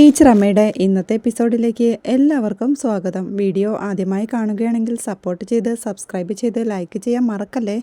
Teacher അമ്മയുടെ ഇന്നത്തെ എപ്പിസോഡിലേക്ക് എല്ലാവർക്കും സ്വാഗതം. വീഡിയോ ആദ്യമായി കാണുകയാണെങ്കിൽ സപ്പോർട്ട് ചെയ്ത് സബ്സ്ക്രൈബ് ചെയ്ത് ലൈക്ക് ചെയ്യാൻ മറക്കല്ലേ?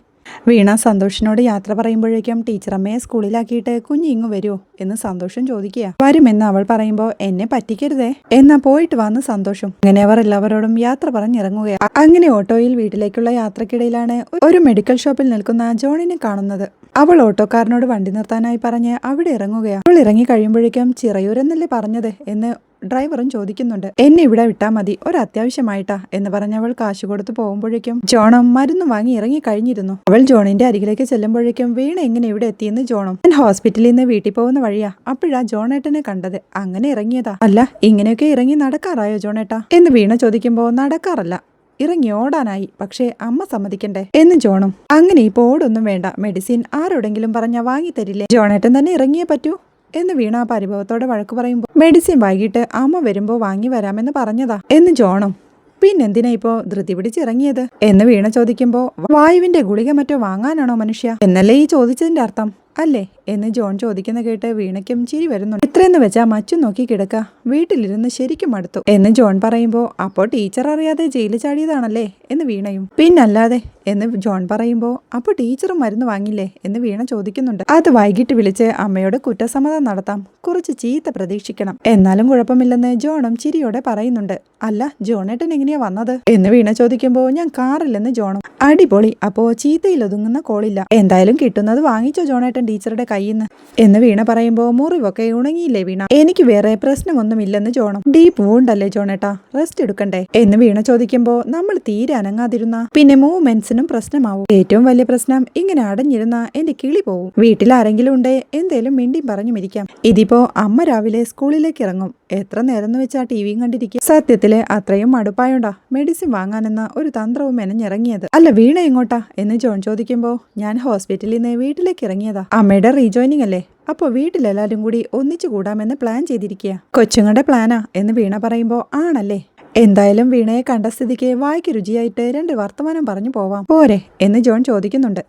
വീണ സന്തോഷിനോട് യാത്ര പറയുമ്പോഴേക്കും ടീച്ചർ അമ്മയെ സ്കൂളിലാക്കിയിട്ട് കുഞ്ഞ് ഇങ്ങ് വരുമോ എന്ന് സന്തോഷം ചോദിക്കുക. വരുമെന്ന് അവൾ പറയുമ്പോൾ എന്നെ പറ്റിക്കരുതേ എന്നാ പോയിട്ട് വന്ന് സന്തോഷം. അങ്ങനെ അവർ എല്ലാവരോടും യാത്ര പറഞ്ഞിറങ്ങുകയാണ് അങ്ങനെ ഓട്ടോയിൽ വീട്ടിലേക്കുള്ള യാത്രക്കിടയിലാണ് ഒരു മെഡിക്കൽ ഷോപ്പിൽ നിൽക്കുന്ന ജോണിനെ കാണുന്നത്. അവൾ ഓട്ടോക്കാരനോട് വണ്ടി നിർത്താനായി പറഞ്ഞ് അവിടെ ഇറങ്ങുകയാണ് അവൾ ഇറങ്ങി കഴിയുമ്പോഴേക്കും ചിറയൂരെന്നല്ലേ പറഞ്ഞത് എന്ന് ഡ്രൈവറും ചോദിക്കുന്നുണ്ട്. എന്നെ ഇവിടെ വിട്ടാ മതി. ഒരു അത്യാവശ്യമായിട്ടാ എന്ന് പറഞ്ഞവൾ കാശ് കൊടുത്ത് പോകുമ്പോഴേക്കും ജോണം മരുന്ന് വാങ്ങി ഇറങ്ങി കഴിഞ്ഞിരുന്നു. അവൾ ജോണിന്റെ അരികിലേക്ക് ചെല്ലുമ്പോഴേക്കും വീണ എങ്ങനെ ഇവിടെ എത്തിയെന്ന് ജോണം. ഞാൻ ഹോസ്പിറ്റലിൽ നിന്ന് വീട്ടിൽ പോകുന്ന വഴിയാ. അപ്പോഴാ ജോണേട്ടനെ കണ്ടത്. അങ്ങനെ ഇറങ്ങിയതാ. അല്ല ഇങ്ങനെയൊക്കെ ഇറങ്ങി നടക്കാറായോ ജോണേട്ടാ? എന്ന് വീണ ചോദിക്കുമ്പോ നടക്കാറല്ല. ഇറങ്ങി ഓടാനായി. പക്ഷേ അമ്മ സമ്മതിക്കണ്ടേ? എന്ന് ജോണും. അങ്ങനെ ഇപ്പോൾ ഓടൊന്നും വേണ്ട. മെഡിസിൻ ആരോടെങ്കിലും പറഞ്ഞാ വാങ്ങിത്തരില്ലേ ജോണേട്ടൻ തന്നെ ഇറങ്ങിയേ പറ്റൂ? എന്ന് വീണ പരിഭവത്തോടെ വഴക്ക് പറയുമ്പോൾ മെഡിസിൻ വൈകിട്ട് അമ്മ വരുമ്പോൾ വാങ്ങി വരാമെന്ന് പറഞ്ഞതാ. എന്ന് ജോണും. പിന്നെന്തിനാ ഇപ്പോ ധൃതി പിടിച്ചിറങ്ങിയത് എന്ന് വീണ ചോദിക്കുമ്പോ വായുവിന്റെ ഗുളിക മറ്റോ വാങ്ങാനാണോ മനുഷ്യ? എന്നല്ലേ ഈ ചോദിച്ചതിന്റെ അർത്ഥം. അല്ലേ? എന്ന് ജോൺ ചോദിക്കുന്ന കേട്ട് വീണയ്ക്കും ചിരി വരുന്നുണ്ട്. ഇത്രയെന്ന് വെച്ചാൽ മച്ചു നോക്കി കിടക്ക. വീട്ടിലിരുന്ന് ശരിക്കും അടുത്തു എന്ന് ജോൺ പറയുമ്പോൾ അപ്പോൾ ടീച്ചർ അറിയാതെ ജയിലിൽ ചാടിയതാണല്ലേ? എന്ന് വീണയും. പിന്നല്ലാതെ എന്ന് ജോൺ പറയുമ്പോൾ അപ്പോൾ ടീച്ചറും മരുന്ന് വാങ്ങില്ലേ? എന്ന് വീണ ചോദിക്കുന്നുണ്ട്. അത് വൈകിട്ട് വിളിച്ച് അമ്മയോട് കുറ്റസമ്മതം നടത്താം. കുറച്ച് ചീത്ത പ്രതീക്ഷിക്കണം. എന്നാലും കുഴപ്പമില്ലെന്ന് ജോണും ചിരിയോടെ പറയുന്നുണ്ട്. അല്ല ജോണേട്ടൻ എങ്ങനെയാ വന്നത്? എന്ന് വീണ ചോദിക്കുമ്പോൾ ഞാൻ കാറില്ലെന്ന് ജോണും. അടിപൊളി. അപ്പോൾ ചീത്തയിൽ ഒതുങ്ങുന്ന കോളില്ല. എന്തായാലും കിട്ടുന്നത് വാങ്ങിച്ചോ ജോണേട്ടൻ ടീച്ചറുടെ കയ്യിൽ നിന്ന് എന്ന് വീണ പറയുമ്പോ മുറിവൊക്കെ ഉണങ്ങിയില്ലേ വീണ? എനിക്ക് വേറെ പ്രശ്നമൊന്നുമില്ലെന്ന് ജോണം ഡീപ്പ് വൂണ്ടല്ലേ ജോണേട്ടാ റെസ്റ്റ് എടുക്കണ്ടേ? എന്ന് വീണ ചോദിക്കുമ്പോ നമ്മൾ തീരെ അനങ്ങാതിരുന്ന പിന്നെ മൂവ്മെന്റ്സിനും പ്രശ്നമാവും. ഏറ്റവും വലിയ പ്രശ്നം ഇങ്ങനെ അടഞ്ഞിരുന്ന എന്റെ കിളി പോവും. വീട്ടിൽ ആരെങ്കിലും ഉണ്ടേ എന്തേലും മിണ്ടി പറഞ്ഞുമിരിക്കാം ഇതിപ്പോ അമ്മ രാവിലെ സ്കൂളിലേക്ക് ഇറങ്ങും. എത്ര നേരം എന്ന് വെച്ചാ ടി വിയും കണ്ടിരിക്കും സത്യത്തിൽ അത്രയും മടുപ്പായോണ്ടാ മെഡിസിൻ വാങ്ങാനെന്ന ഒരു തന്ത്രവും മെനഞ്ഞിറങ്ങിയത്. അല്ല വീണ എങ്ങോട്ടാ? എന്ന് ജോൺ ചോദിക്കുമ്പോ ഞാൻ ഹോസ്പിറ്റലിൽ നിന്ന് വീട്ടിലേക്ക് ഇറങ്ങിയതാ. അമ്മയുടെ റീജോയിനിങ് അല്ലേ? അപ്പോൾ വീട്ടിലെല്ലാവരും കൂടി ഒന്നിച്ചു കൂടാമെന്ന് പ്ലാൻ ചെയ്തിരിക്കുക കൊച്ചുങ്ങളുടെ പ്ലാനാ എന്ന് വീണ പറയുമ്പോൾ ആണല്ലേ? എന്തായാലും വീണയെ കണ്ട സ്ഥിതിക്ക് വായിക്ക് രുചിയായിട്ട് രണ്ട് വർത്തമാനം പറഞ്ഞു പോവാം. പോരെ എന്ന് ജോൺ ചോദിക്കുന്നുണ്ട്.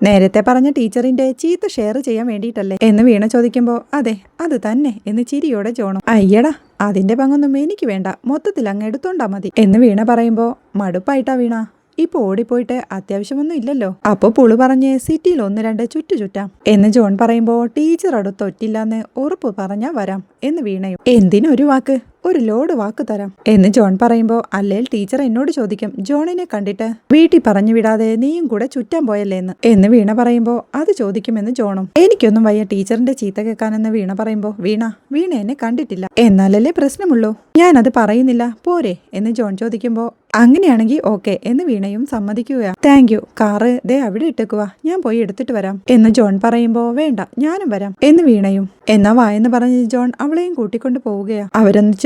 നേരത്തെ പറഞ്ഞ ടീച്ചറിന്റെ ചീത്ത ഷെയർ ചെയ്യാൻ വേണ്ടിയിട്ടല്ലേ? എന്ന് വീണ ചോദിക്കുമ്പോൾ അതെ അത് തന്നെ എന്ന് ചിരിയോടെ ജോണും. അയ്യടാ അതിന്റെ പങ്കൊന്നും എനിക്ക് വേണ്ട. മൊത്തത്തിൽ അങ്ങ് എടുത്തോണ്ടാ മതി എന്ന് വീണ പറയുമ്പോൾ മടുപ്പായിട്ടാ വീണ. ഇപ്പൊ ഓടിപ്പോയിട്ട് അത്യാവശ്യമൊന്നും ഇല്ലല്ലോ. അപ്പൊ പുളു പറഞ്ഞ് സിറ്റിയിൽ ഒന്ന് രണ്ട് ചുറ്റു ചുറ്റാം. എന്ന് ജോൺ പറയുമ്പോ ടീച്ചർ അടുത്തൊറ്റില്ലാന്ന് ഉറപ്പ് പറഞ്ഞാ വരാം എന്ന് വീണയും. എന്തിനൊരു വാക്ക്? ഒരു ലോഡ് വാക്ക് തരാം. എന്ന് ജോൺ പറയുമ്പോൾ അല്ലേൽ ടീച്ചർ എന്നോട് ചോദിക്കും ജോണിനെ കണ്ടിട്ട് വീട്ടിൽ പറഞ്ഞു വിടാതെ നീയും കൂടെ ചുറ്റാൻ പോയല്ലേ എന്ന് എന്ന് വീണ പറയുമ്പോൾ അത് ചോദിക്കുമെന്ന് ജോണും. എനിക്കൊന്നും വയ്യ ടീച്ചറിന്റെ ചീത്ത കേൾക്കാനെന്ന് വീണ പറയുമ്പോൾ വീണ വീണ എന്നെ കണ്ടിട്ടില്ല. എന്നാലല്ലേ പ്രശ്നമുള്ളൂ? അത് പറയുന്നില്ല പോരെ? എന്ന് ജോൺ ചോദിക്കുമ്പോൾ അങ്ങനെയാണെങ്കിൽ ഓക്കെ എന്ന് വീണയും സമ്മതിക്കുക താങ്ക് യു കാറ് ദേ അവിടെ ഇട്ടേക്കുക ഞാൻ പോയി എടുത്തിട്ട് വരാം. എന്ന് ജോൺ പറയുമ്പോ വേണ്ട ഞാനും വരാം എന്ന് വീണയും എന്നാ വായെന്ന് പറഞ്ഞ് ജോൺ അവളെയും കൂട്ടിക്കൊണ്ട് പോവുകയാ.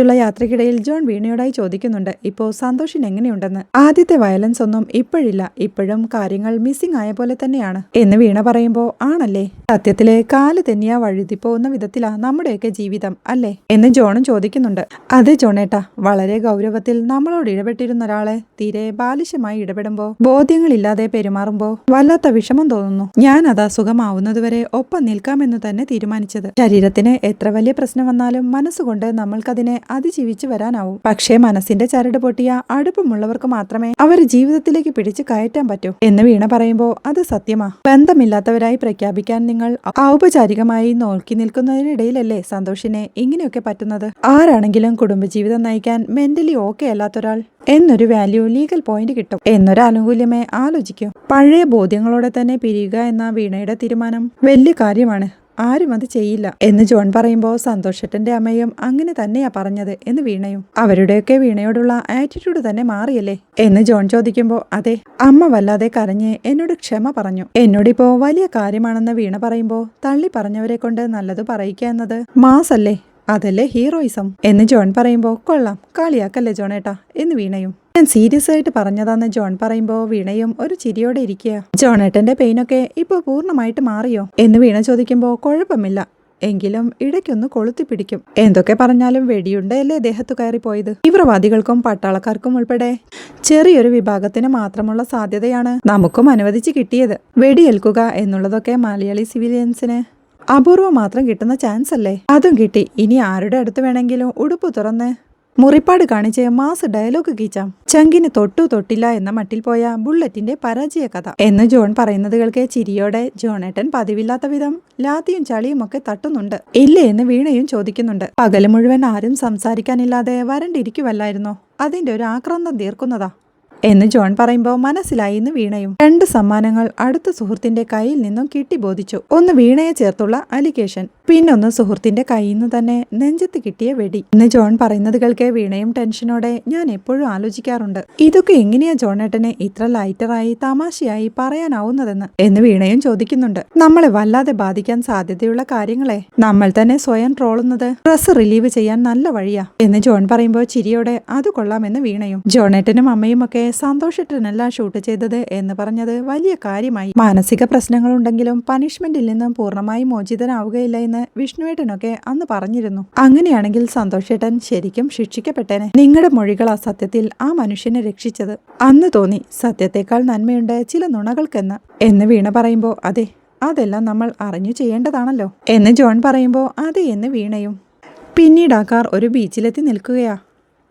അവരൊന്നിച്ചുള്ള യാത്രയ്ക്കിടയിൽ ജോൺ വീണയോടായി ചോദിക്കുന്നുണ്ട്. ഇപ്പോൾ സന്തോഷിന് എങ്ങനെയുണ്ടെന്ന്? ആദ്യത്തെ വയലൻസ് ഒന്നും ഇപ്പോഴില്ല. ഇപ്പോഴും കാര്യങ്ങൾ മിസ്സിംഗ് ആയ പോലെ തന്നെയാണ്. എന്ന് വീണ പറയുമ്പോൾ ആണല്ലേ? സത്യത്തിലെ കാൽ തെന്നിയാ വഴുതിപ്പോകുന്ന വിധത്തിലാ നമ്മുടെയൊക്കെ ജീവിതം അല്ലേ? എന്ന് ജോണും ചോദിക്കുന്നുണ്ട്. അതെ ജോണേട്ടാ വളരെ ഗൗരവത്തിൽ നമ്മളോട് ഇടപെട്ടിരുന്ന ഒരാളെ തീരെ ബാലിശമായി ഇടപെടുമ്പോ ബോധ്യങ്ങളില്ലാതെ പെരുമാറുമ്പോൾ വല്ലാത്ത വിഷമം തോന്നുന്നു. ഞാൻ അത് അസുഖമാവുന്നതുവരെ ഒപ്പം നിൽക്കാമെന്ന് തന്നെ തീരുമാനിച്ചത്. ശരീരത്തിന് എത്ര വലിയ പ്രശ്നം വന്നാലും മനസ്സുകൊണ്ട് നമ്മൾക്കതിനെ അതിജീവിച്ചു വരാനാവും. പക്ഷേ മനസ്സിന്റെ ചരട് പൊട്ടിയ അടുപ്പമുള്ളവർക്ക് മാത്രമേ അവർ ജീവിതത്തിലേക്ക് പിടിച്ചു കയറ്റാൻ പറ്റൂ എന്ന് വീണ പറയുമ്പോൾ അത് സത്യമാ. ബന്ധമില്ലാത്തവരായി പ്രഖ്യാപിക്കാൻ നിങ്ങൾ ഔപചാരികമായി നോക്കി നിൽക്കുന്നതിനിടയിലല്ലേ സന്തോഷിനെ ഇങ്ങനെയൊക്കെ പറ്റുന്നത്? ആരാണെങ്കിലും കുടുംബജീവിതം നയിക്കാൻ മെന്റലി ഓക്കെ അല്ലാത്തൊരാൾ എന്നൊരു വാല്യൂ ലീഗൽ പോയിന്റ് കിട്ടും. എന്നൊരു ആനുകൂല്യമേ ആലോചിക്കൂ. പഴയ ബോധ്യങ്ങളോടെ തന്നെ പിരിയുക എന്ന വീണയുടെ തീരുമാനം വലിയ കാര്യമാണ്. ആരും അത് ചെയ്യില്ല. എന്ന് ജോൺ പറയുമ്പോൾ സന്തോഷത്തിന്റെ അമ്മയും അങ്ങനെ തന്നെയാ പറഞ്ഞത് എന്ന് വീണയും. അവരുടെയൊക്കെ വീണയോടുള്ള ആറ്റിറ്റ്യൂഡ് തന്നെ മാറിയല്ലേ? എന്ന് ജോൺ ചോദിക്കുമ്പോൾ അതെ അമ്മ വല്ലാതെ കരഞ്ഞ് എന്നോട് ക്ഷമ പറഞ്ഞു. എന്നോടിപ്പോ വലിയ കാര്യമാണെന്ന് വീണ പറയുമ്പോൾ തള്ളി പറഞ്ഞവരെ കൊണ്ട് നല്ലത് പറയിക്കുക എന്നത് മാസല്ലേ? അതല്ലേ ഹീറോയിസം? എന്ന് ജോൺ പറയുമ്പോൾ കൊള്ളാം കളിയാക്കല്ലേ ജോണേട്ടാ എന്ന് വീണയും. ഞാൻ സീരിയസ് ആയിട്ട് പറഞ്ഞതാന്ന് ജോൺ പറയുമ്പോൾ വീണയും ഒരു ചിരിയോടെ ഇരിക്കുക. ജോണേട്ടന്റെ പെയിനൊക്കെ ഇപ്പോൾ പൂർണമായിട്ട് മാറിയോ? എന്ന് വീണ ചോദിക്കുമ്പോൾ കുഴപ്പമില്ല. എങ്കിലും ഇടയ്ക്കൊന്ന് കൊളുത്തി പിടിക്കും. എന്തൊക്കെ പറഞ്ഞാലും വെടിയുണ്ടല്ലേ ദേഹത്തു കയറിപ്പോയത് തീവ്രവാദികൾക്കും പട്ടാളക്കാർക്കും ഉൾപ്പെടെ ചെറിയൊരു വിഭാഗത്തിന് മാത്രമുള്ള സാധ്യതയാണ് നമുക്കും അനുവദിച്ച് കിട്ടിയത്. വെടിയേൽക്കുക എന്നുള്ളതൊക്കെ മലയാളി സിവിലിയൻസിന് അപൂർവം മാത്രം കിട്ടുന്ന ചാൻസ് അല്ലേ? അതും കിട്ടി. ഇനി ആരുടെ അടുത്ത് വേണമെങ്കിലും ഉടുപ്പ് തുറന്ന് മുറിപ്പാട് കാണിച്ച് മാസ് ഡയലോഗ് കീച്ചാം. ചങ്കിന് തൊട്ടു തൊട്ടില്ല എന്ന മട്ടിൽ പോയ ബുള്ളറ്റിന്റെ പരാജയ കഥ എന്ന് ജോൺ പറയുന്നത് കേൾക്കെ ചിരിയോടെ ജോണേട്ടൻ പതിവില്ലാത്ത വിധം ലാത്തിയും ചളിയും ഒക്കെ തട്ടുന്നുണ്ട്. ഇല്ലേ എന്ന് വീണയും ചോദിക്കുന്നുണ്ട്. പകൽ മുഴുവൻ ആരും സംസാരിക്കാനില്ലാതെ വരണ്ടിരിക്കുവല്ലായിരുന്നോ? അതിന്റെ ഒരു ആക്രാന്തം തീർക്കുന്നതാ. എന്ന് ജോൺ പറയുമ്പോൾ മനസ്സിലായി എന്ന് വീണയും രണ്ട് സമ്മാനങ്ങൾ അടുത്ത സുഹൃത്തിന്റെ കയ്യിൽ നിന്നും കിട്ടി ബോധിച്ചു. ഒന്ന് വീണയെ ചേർത്തുള്ള അലിഗേഷൻ പിന്നൊന്ന് സുഹൃത്തിന്റെ കയ്യിൽ നിന്ന് തന്നെ നെഞ്ചത്ത് കിട്ടിയ വെടി. എന്ന് ജോൺ പറയുന്നത് കേൾക്കെ വീണയും ടെൻഷനോടെ ഞാൻ എപ്പോഴും ആലോചിക്കാറുണ്ട്. ഇതൊക്കെ എങ്ങനെയാ ജോണേട്ടനെ ഇത്ര ലൈറ്ററായി തമാശയായി പറയാനാവുന്നതെന്ന് എന്ന് വീണയും ചോദിക്കുന്നുണ്ട്. നമ്മളെ വല്ലാതെ ബാധിക്കാൻ സാധ്യതയുള്ള കാര്യങ്ങളെ നമ്മൾ തന്നെ സ്വയം ട്രോളുന്നത് സ്ട്രെസ് റിലീവ് ചെയ്യാൻ നല്ല വഴിയാ എന്ന് ജോൺ പറയുമ്പോൾ ചിരിയോടെ അത് കൊള്ളാമെന്ന് വീണയും ജോണേട്ടനും അമ്മയും ഒക്കെ സന്തോഷിട്ടനല്ല ഷൂട്ട് ചെയ്തത് എന്ന് പറഞ്ഞത് വലിയ കാര്യമായി. മാനസിക പ്രശ്നങ്ങളുണ്ടെങ്കിലും പണിഷ്മെന്റിൽ നിന്നും പൂർണമായി മോചിതനാവുകയില്ല എന്ന് വിഷ്ണുവേട്ടനൊക്കെ അന്ന് പറഞ്ഞിരുന്നു. അങ്ങനെയാണെങ്കിൽ സന്തോഷേട്ടൻ ശരിക്കും ശിക്ഷിക്കപ്പെട്ടേനെ. നിങ്ങളുടെ മൊഴികൾ ആ സത്യത്തിൽ ആ മനുഷ്യനെ രക്ഷിച്ചത്. അന്ന് തോന്നി സത്യത്തെക്കാൾ നന്മയുണ്ട് ചില നുണകൾക്കെന്ന്. എന്ന് വീണ പറയുമ്പോൾ അതെ അതെല്ലാം നമ്മൾ അറിഞ്ഞു ചെയ്യേണ്ടതാണല്ലോ. എന്ന് ജോൺ പറയുമ്പോൾ അതെ എന്ന് വീണയും. പിന്നീട് ആ കാർ ഒരു ബീച്ചിലെത്തി നിൽക്കുകയാ.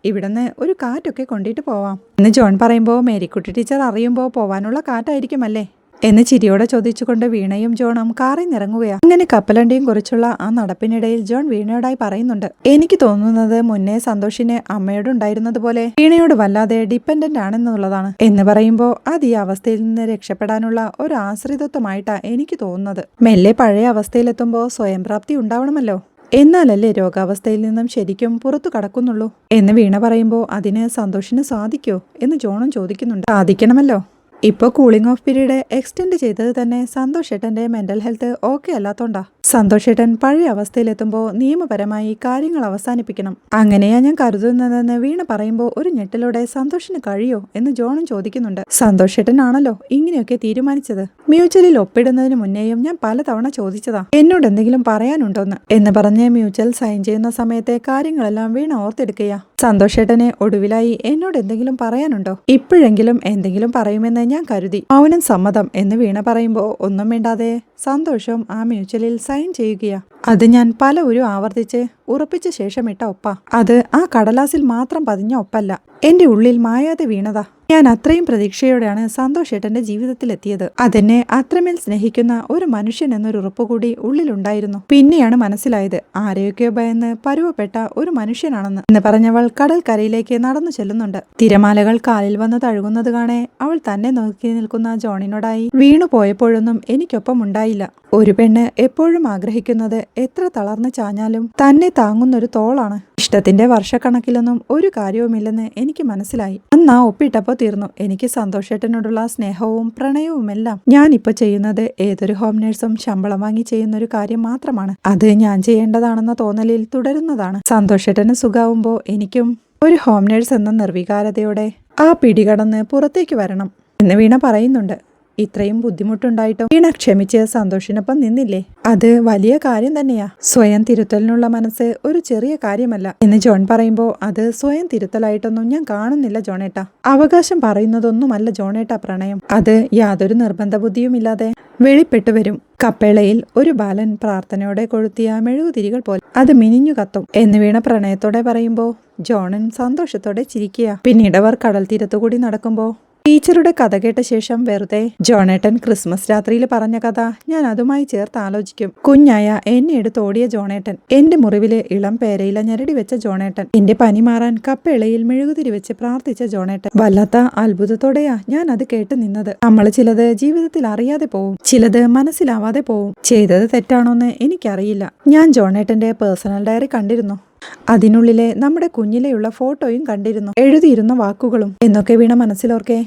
ഇവിടുന്ന് ഒരു കാറ്റൊക്കെ കൊണ്ടിട്ട് പോവാം. എന്ന് ജോൺ പറയുമ്പോൾ മേരിക്കുട്ടി ടീച്ചർ അറിയുമ്പോൾ പോവാനുള്ള കാറ്റായിരിക്കും അല്ലേ? എന്ന് ചിരിയോടെ ചോദിച്ചുകൊണ്ട് വീണയും ജോണും കാറിൽ നിറങ്ങുകയാണ് അങ്ങനെ കപ്പലണ്ടിയും കുറിച്ചുള്ള ആ നടപ്പിനിടയിൽ ജോൺ വീണയോടായി പറയുന്നുണ്ട് എനിക്ക് തോന്നുന്നത് മുന്നേ സന്തോഷിന് അമ്മയോട് ഉണ്ടായിരുന്നത് പോലെ വീണയോട് വല്ലാതെ ഡിപ്പെൻഡന്റ് ആണെന്നുള്ളതാണ്. എന്ന് പറയുമ്പോൾ അത് ഈ അവസ്ഥയിൽ നിന്ന് രക്ഷപ്പെടാനുള്ള ഒരു ആശ്രിതത്വമായിട്ടാണ് എനിക്ക് തോന്നുന്നത്. മെല്ലെ പഴയ അവസ്ഥയിലെത്തുമ്പോൾ സ്വയംപ്രാപ്തി ഉണ്ടാവണമല്ലോ. എന്നാലല്ലേ രോഗാവസ്ഥയിൽ നിന്നും ശരിക്കും പുറത്തു കടക്കുന്നുള്ളൂ? എന്ന് വീണ പറയുമ്പോൾ അതിന് സന്തോഷിന് സാധിക്കോ? എന്ന് ജോണും ചോദിക്കുന്നുണ്ട്. സാധിക്കണമല്ലോ. ഇപ്പോൾ കൂളിംഗ് ഓഫ് പീരീഡ് എക്സ്റ്റെൻഡ് ചെയ്തത് തന്നെ സന്തോഷ് ഏട്ടന്റെ മെന്റൽ ഹെൽത്ത് ഓക്കെ അല്ലാത്തോണ്ടാ. സന്തോഷ് ഏട്ടൻ പഴയ അവസ്ഥയിലെത്തുമ്പോൾ നിയമപരമായി കാര്യങ്ങൾ അവസാനിപ്പിക്കണം. അങ്ങനെയാ ഞാൻ കരുതുന്നതെന്ന് വീണ പറയുമ്പോൾ ഒരു ഞെട്ടലോടെ സന്തോഷിന് കഴിയോ എന്ന് ജോണും ചോദിക്കുന്നുണ്ട്. സന്തോഷ് ഏട്ടനാണല്ലോ ഇങ്ങനെയൊക്കെ തീരുമാനിച്ചത്. മ്യൂച്വലിൽ ഒപ്പിടുന്നതിന് മുന്നേയും ഞാൻ പലതവണ ചോദിച്ചതാ. എന്നോട് എന്തെങ്കിലും പറയാനുണ്ടോന്ന്? എന്ന് പറഞ്ഞ് മ്യൂച്വൽ സൈൻ ചെയ്യുന്ന സമയത്തെ കാര്യങ്ങളെല്ലാം വീണ ഓർത്തെടുക്കുക സന്തോഷേട്ടനെ ഒടുവിലായി എന്നോട് എന്തെങ്കിലും പറയാനുണ്ടോ? ഇപ്പോഴെങ്കിലും എന്തെങ്കിലും പറയുമെന്ന് ഞാൻ കരുതി. മൗനം സമ്മതം എന്ന് വീണ പറയുമ്പോൾ ഒന്നും വേണ്ടാതെ സന്തോഷം ആ മ്യൂച്വലിൽ സൈൻ ചെയ്യുകയാ. അത് ഞാൻ പല ഒരു ആവർത്തിച്ച് ഉറപ്പിച്ച ശേഷം ഇട്ട ഒപ്പ. അത് ആ കടലാസിൽ മാത്രം പതിഞ്ഞ ഒപ്പല്ല. എന്റെ ഉള്ളിൽ മായാതെ വീണതാ. ഞാൻ അത്രയും പ്രതീക്ഷയോടെയാണ് സന്തോഷ് ഏട്ടന്റെ ജീവിതത്തിലെത്തിയത്. അതെന്നെ അത്രമേൽ സ്നേഹിക്കുന്ന ഒരു മനുഷ്യൻ എന്നൊരു ഉറപ്പ് കൂടി ഉള്ളിലുണ്ടായിരുന്നു. പിന്നെയാണ് മനസ്സിലായത് ആരെയൊക്കെയോ ഭയന്ന് പരുവപ്പെട്ട ഒരു മനുഷ്യനാണെന്ന് എന്ന് പറഞ്ഞവൾ കടൽക്കരയിലേക്ക് നടന്നു ചെല്ലുന്നുണ്ട്. തിരമാലകൾ കാലിൽ വന്ന് തഴുകുന്നത് കാണെ അവൾ തന്നെ നോക്കി നിൽക്കുന്ന ജോണിനോടായി വീണു പോയപ്പോഴൊന്നും എനിക്കൊപ്പം ഉണ്ടായില്ല. ഒരു പെണ്ണ് എപ്പോഴും ആഗ്രഹിക്കുന്നത് എത്ര തളർന്നു ചാഞ്ഞാലും തന്നെ താങ്ങുന്നൊരു തോളാണ്. ഇഷ്ടത്തിന്റെ വർഷക്കണക്കിലൊന്നും ഒരു കാര്യവുമില്ലെന്ന് എനിക്ക് മനസ്സിലായി. അന്ന് ആ ഒപ്പിട്ടപ്പോ തീർന്നു. എനിക്ക് സന്തോഷേട്ടനോടുള്ള സ്നേഹവും പ്രണയവുമെല്ലാം. ഇപ്പൊ ചെയ്യുന്നത് ഏതൊരു ഹോം നേഴ്സും ശമ്പളം വാങ്ങി ചെയ്യുന്ന ഒരു കാര്യം മാത്രമാണ്. അത് ഞാൻ ചെയ്യേണ്ടതാണെന്ന തോന്നലിൽ തുടരുന്നതാണ്. സന്തോഷേട്ടന് സുഖാവുമ്പോ എനിക്കും ഒരു ഹോം നേഴ്സ് എന്ന നിർവികാരതയോടെ ആ പിടികടന്ന് പുറത്തേക്ക് വരണം എന്ന് വീണ പറയുന്നുണ്ട്. ഇത്രയും ബുദ്ധിമുട്ടുണ്ടായിട്ടും? വീണ ക്ഷമിച്ച് സന്തോഷിനൊപ്പം നിന്നില്ലേ? അത് വലിയ കാര്യം തന്നെയാ. സ്വയം തിരുത്തലിനുള്ള മനസ്സ് ഒരു ചെറിയ കാര്യമല്ല. എന്ന് ജോൺ പറയുമ്പോൾ അത് സ്വയം തിരുത്തലായിട്ടൊന്നും ഞാൻ കാണുന്നില്ല ജോണേട്ട. അവകാശം പറയുന്നതൊന്നുമല്ല ജോണേട്ട പ്രണയം. അത് യാതൊരു നിർബന്ധ ബുദ്ധിയുമില്ലാതെ വെളിപ്പെട്ടു വരും. കപ്പേളയിൽ ഒരു ബാലൻ പ്രാർത്ഥനയോടെ കൊഴുത്തിയ മെഴുകുതിരികൾ പോലെ. അത് മിനിഞ്ഞു കത്തും. എന്ന് വീണ പ്രണയത്തോടെ പറയുമ്പോൾ ജോണൻ സന്തോഷത്തോടെ ചിരിക്കുക. പിന്നീട് അവർ കടൽ തീരത്തുകൂടി നടക്കുമ്പോൾ ടീച്ചറുടെ കഥ കേട്ട ശേഷം വെറുതെ ജോണേട്ടൻ ക്രിസ്മസ് രാത്രിയിൽ പറഞ്ഞ കഥ ഞാൻ അതുമായി ചേർത്ത് ആലോചിക്കും. കുഞ്ഞായ എന്നെ എടുത്ത് ഓടിയ ജോണേട്ടൻ. എന്റെ മുറിവിൽ ഇളം പേരയില ഞെരടി വെച്ച ജോണേട്ടൻ. എന്റെ പനി മാറാൻ കപ്പയിളയിൽ മെഴുകുതിരി വെച്ച് പ്രാർത്ഥിച്ച ജോണേട്ടൻ. വല്ലാത്ത അത്ഭുതത്തോടെയാ ഞാൻ അത് കേട്ട് നിന്നത്. നമ്മൾ ചിലത് ജീവിതത്തിൽ അറിയാതെ പോവും. ചിലത് മനസ്സിലാവാതെ പോവും. ചെയ്തത് തെറ്റാണോന്ന് എനിക്കറിയില്ല. ഞാൻ ജോണേട്ടന്റെ പേഴ്സണൽ ഡയറി കണ്ടിരുന്നു. അതിനുള്ളിലെ നമ്മുടെ കുഞ്ഞിലെയുള്ള ഫോട്ടോയും കണ്ടിരുന്നു. എഴുതിയിരുന്ന വാക്കുകളും. എന്നൊക്കെ വീണ മനസ്സിലോർക്കെ.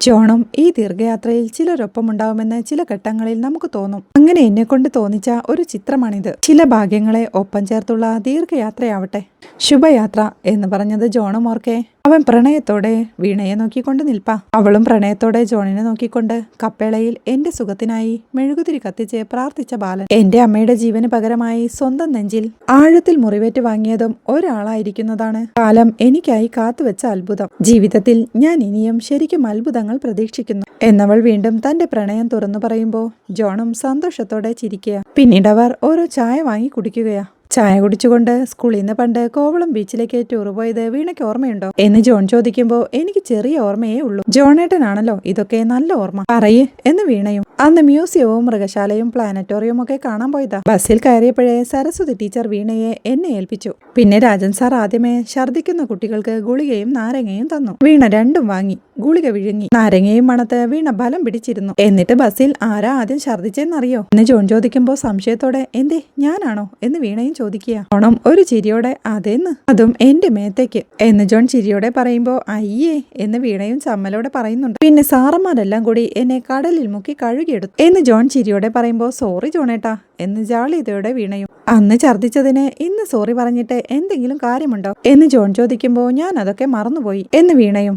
ജോണും ഈ ദീർഘയാത്രയിൽ ചിലരൊപ്പമുണ്ടാവുമെന്ന് ചില ഘട്ടങ്ങളിൽ നമുക്ക് തോന്നും. അങ്ങനെ എന്നെ കൊണ്ട് തോന്നിച്ച ഒരു ചിത്രമാണിത്. ചില ഭാഗ്യങ്ങളെ ഒപ്പം ചേർത്തുള്ള ദീർഘയാത്രയാവട്ടെ. ശുഭയാത്ര എന്ന് പറഞ്ഞത് ജോണും ഓർക്കെ അവൻ പ്രണയത്തോടെ വീണയെ നോക്കിക്കൊണ്ട് നിൽപ്പാ. അവളും പ്രണയത്തോടെ ജോണിനെ നോക്കിക്കൊണ്ട് കപ്പേളയിൽ എന്റെ സുഖത്തിനായി മെഴുകുതിരി കത്തിച്ച് പ്രാർത്ഥിച്ച ബാലൻ. എന്റെ അമ്മയുടെ ജീവന് പകരമായി സ്വന്തം നെഞ്ചിൽ ആഴത്തിൽ മുറിവേറ്റ് വാങ്ങിയതും ഒരാളായിരിക്കുന്നതാണ് കാലം എനിക്കായി കാത്തുവെച്ച അത്ഭുതം. ജീവിതത്തിൽ ഞാൻ ഇനിയും ശരിക്കും അത്ഭുതങ്ങൾ പ്രതീക്ഷിക്കുന്നു. എന്നവൾ വീണ്ടും തന്റെ പ്രണയം തുറന്നു പറയുമ്പോൾ ജോണും സന്തോഷത്തോടെ ചിരിക്കുക. പിന്നീട് അവർ ഓരോ ചായ വാങ്ങി കുടിക്കുകയാ. ചായ കുടിച്ചുകൊണ്ട് സ്കൂളിൽ നിന്ന് പണ്ട് കോവളം ബീച്ചിലേക്ക് ടൂർ പോയത് വീണയ്ക്ക് ഓർമ്മയുണ്ടോ? എന്ന് ജോൺ ചോദിക്കുമ്പോൾ എനിക്ക് ചെറിയ ഓർമ്മയേ ഉള്ളൂ. ജോണേട്ടനാണല്ലോ ഇതൊക്കെ നല്ല ഓർമ്മ. പറയേ എന്ന് വീണയും അന്ന് മ്യൂസിയവും മൃഗശാലയും പ്ലാനറ്റോറിയവും ഒക്കെ കാണാൻ പോയതാ. ബസ്സിൽ കയറിയപ്പോഴേ സരസ്വതി ടീച്ചർ വീണയെ എന്നെ ഏൽപ്പിച്ചു. പിന്നെ രാജൻ സാർ ആദ്യമേ ഛർദ്ദിക്കുന്ന കുട്ടികൾക്ക് ഗുളികയും നാരങ്ങയും തന്നു. വീണ രണ്ടും വാങ്ങി ഗുളിക വിഴുങ്ങി. നാരങ്ങയും മണത്ത് വീണ ബലം പിടിച്ചിരുന്നു. എന്നിട്ട് ബസ്സിൽ ആരാ ആദ്യം ഛർദ്ദിച്ചെന്നറിയോ? എന്ന് ജോൺ ചോദിക്കുമ്പോൾ സംശയത്തോടെ എന്തേ ഞാനാണോ? എന്ന് വീണയും ചോദിക്കുക. ഓണം ഒരു ചിരിയോടെ അതെന്ന്? അതും എന്റെ മേത്തേക്ക്. എന്ന് ജോൺ ചിരിയോടെ പറയുമ്പോ അയ്യേ എന്ന് വീണയും ചമ്മലോടെ പറയുന്നുണ്ട്. പിന്നെ സാറന്മാരെല്ലാം കൂടി എന്നെ കടലിൽ മുക്കി കഴുകിയെടുത്തു. എന്ന് ജോൺ ചിരിയോടെ പറയുമ്പോ സോറി ജോണേട്ടാ എന്ന് ജാളിതയോടെ വീണയും അന്ന് ഛർദിച്ചതിന് ഇന്ന് സോറി പറഞ്ഞിട്ട് എന്തെങ്കിലും കാര്യമുണ്ടോ? എന്ന് ജോൺ ചോദിക്കുമ്പോ ഞാൻ അതൊക്കെ മറന്നുപോയി എന്ന് വീണയും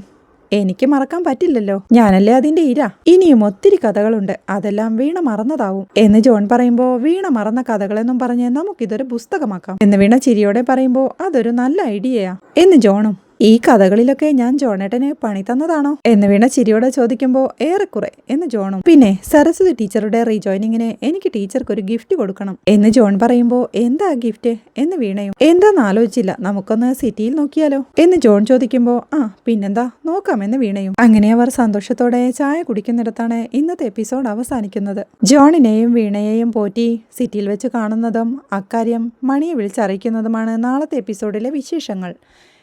എനിക്ക് മറക്കാൻ പറ്റില്ലല്ലോ. ഞാനല്ലേ അതിന്റെ ഇര. ഇനിയും ഒത്തിരി കഥകളുണ്ട്. അതെല്ലാം വീണ മറന്നതാവും. എന്ന് ജോൺ പറയുമ്പോ വീണ മറന്ന കഥകളെന്നും പറഞ്ഞ് നമുക്കിതൊരു പുസ്തകമാക്കാം. എന്ന് വീണ ചിരിയോടെ പറയുമ്പോ അതൊരു നല്ല ഐഡിയയാ എന്ന് ജോണും ഈ കഥകളിലൊക്കെ ഞാൻ ജോണേട്ടന് പണി തന്നതാണോ? എന്ന് വീണ ചിരിയോടെ ചോദിക്കുമ്പോൾ ഏറെക്കുറെ എന്ന് ജോണും. പിന്നെ സരസ്വതി ടീച്ചറുടെ റീജോയിനിങ്ങിന് എനിക്ക് ടീച്ചർക്ക് ഒരു ഗിഫ്റ്റ് കൊടുക്കണം എന്ന് ജോൺ പറയുമ്പോൾ എന്താ ഗിഫ്റ്റ് എന്ന് വീണയും. എന്താന്ന് ആലോചിച്ചില്ല നമുക്കൊന്ന് സിറ്റിയിൽ നോക്കിയാലോ? എന്ന് ജോൺ ചോദിക്കുമ്പോൾ ആ പിന്നെന്താ നോക്കാമെന്ന് വീണയും. അങ്ങനെ അവർ സന്തോഷത്തോടെ ചായ കുടിക്കുന്നിടത്താണ് ഇന്നത്തെ എപ്പിസോഡ് അവസാനിക്കുന്നത്. ജോണിനെയും വീണയെയും പോറ്റി സിറ്റിയിൽ വെച്ച് കാണുന്നതും അക്കാര്യം മണിയെ വിളിച്ചറിയിക്കുന്നതുമാണ് നാളത്തെ എപ്പിസോഡിലെ വിശേഷങ്ങൾ.